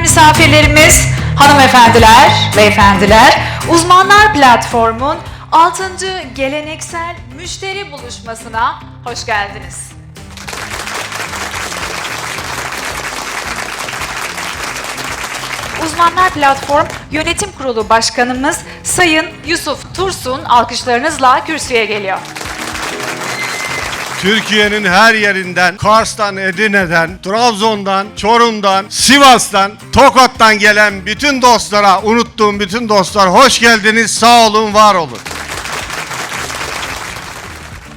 misafirlerimiz, hanımefendiler, beyefendiler, uzmanlar platformun 6. geleneksel müşteri buluşmasına hoş geldiniz. Uzmanlar Platform Yönetim Kurulu Başkanımız Sayın Yusuf Tursun alkışlarınızla kürsüye geliyor. Türkiye'nin her yerinden, Kars'tan, Edirne'den, Trabzon'dan, Çorum'dan, Sivas'tan, Tokat'tan gelen bütün dostlara, unuttuğum bütün dostlar hoş geldiniz, sağ olun, var olun.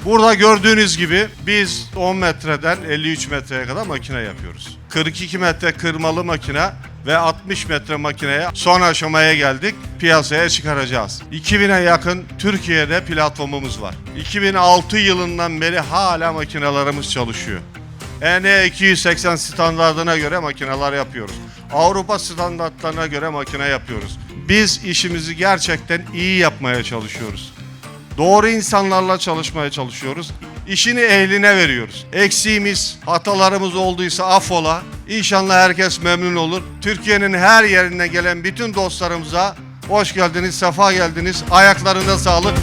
Burada gördüğünüz gibi biz 10 metreden 53 metreye kadar makine yapıyoruz. 42 metre kırmalı makine ve 60 metre makineye son aşamaya geldik. Piyasaya çıkaracağız. 2000'e yakın Türkiye'de platformumuz var. 2006 yılından beri hala makinelerimiz çalışıyor. ENE 280 standartına göre makineler yapıyoruz. Avrupa standartlarına göre makine yapıyoruz. Biz işimizi gerçekten iyi yapmaya çalışıyoruz. Doğru insanlarla çalışmaya çalışıyoruz. İşini ehline veriyoruz. Eksiğimiz, hatalarımız olduysa affola. İnşallah herkes memnun olur. Türkiye'nin her yerine gelen bütün dostlarımıza hoş geldiniz, sefa geldiniz. Ayaklarına sağlık.